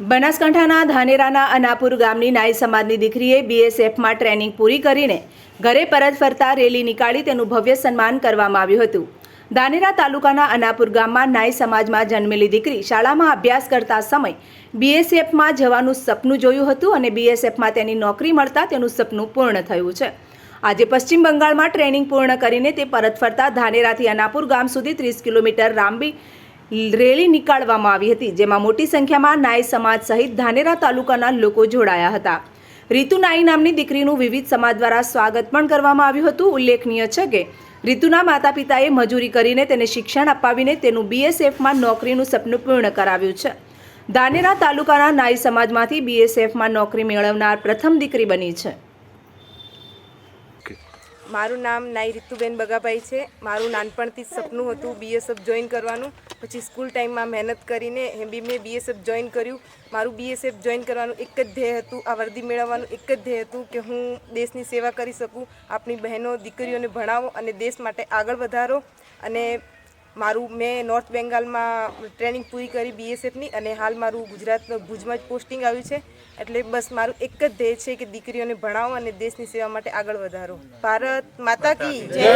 બનાસકાંઠાના ધાનેરાના અનાપુર ગામની નાઈ સમાજની દીકરીએ બીએસએફમાં ટ્રેનિંગ પૂરી કરીને ઘરે પરત ફરતા રેલી નીકાળી તેનું ભવ્ય સન્માન કરવામાં આવ્યું હતું. ધાનેરા તાલુકાના અનાપુર ગામમાં નાઈ સમાજમાં જન્મેલી દીકરી શાળામાં અભ્યાસ કરતા સમય બીએસએફમાં જવાનું સપનું જોયું હતું અને બીએસએફમાં તેની નોકરી મળતા તેનું સપનું પૂર્ણ થયું છે. આજે પશ્ચિમ બંગાળમાં ટ્રેનિંગ પૂર્ણ કરીને તે પરત ફરતા ધાનેરાથી અનાપુર ગામ સુધી ત્રીસ કિલોમીટર લાંબી રેલી નીકાળવામાં આવી હતી, જેમાં મોટી સંખ્યામાં નાઈ સમાજ સહિત ધાનેરા તાલુકાના લોકો જોડાયા હતા. રીતુ નાઈ નામની દીકરીનું વિવિધ સમાજ દ્વારા સ્વાગત પણ કરવામાં આવ્યું હતું. ઉલ્લેખનીય છે કે, રીતુના માતા પિતાએ મજૂરી કરીને તેને શિક્ષણ અપાવીને તેનું બીએસએફમાં નોકરીનું સપનું પૂર્ણ કરાવ્યું છે. ધાનેરા તાલુકાના નાઈ સમાજમાંથી બીએસએફમાં નોકરી મેળવનાર પ્રથમ દીકરી બની છે. મારું નામ નાઈ રીતુબેન બગાભાઈ છે. મારું નાનપણથી જ સપનું હતું બીએસએફ જોઈન કરવાનું. પછી સ્કૂલ ટાઈમમાં મહેનત કરીને બી મેં બીએસએફ જોઈન કર્યું. મારું બીએસએફ જોઈન કરવાનું એક જ ધ્યેય હતું, આ વર્દી મેળવવાનું એક જ ધ્યેય હતું કે હું દેશની સેવા કરી શકું, આપણી બહેનો, દીકરીઓને ભણાવો અને દેશ માટે આગળ વધારો. અને મારું મેં નોર્થ બેંગાલમાં ટ્રેનિંગ પૂરી કરી બીએસએફની અને હાલ મારું ગુજરાત ભુજમાં જ પોસ્ટિંગ આવ્યું છે. એટલે બસ મારું એક જ ધ્યેય છે કે દીકરીઓને ભણાવો અને દેશની સેવા માટે આગળ વધારો. ભારત માતા કી જય!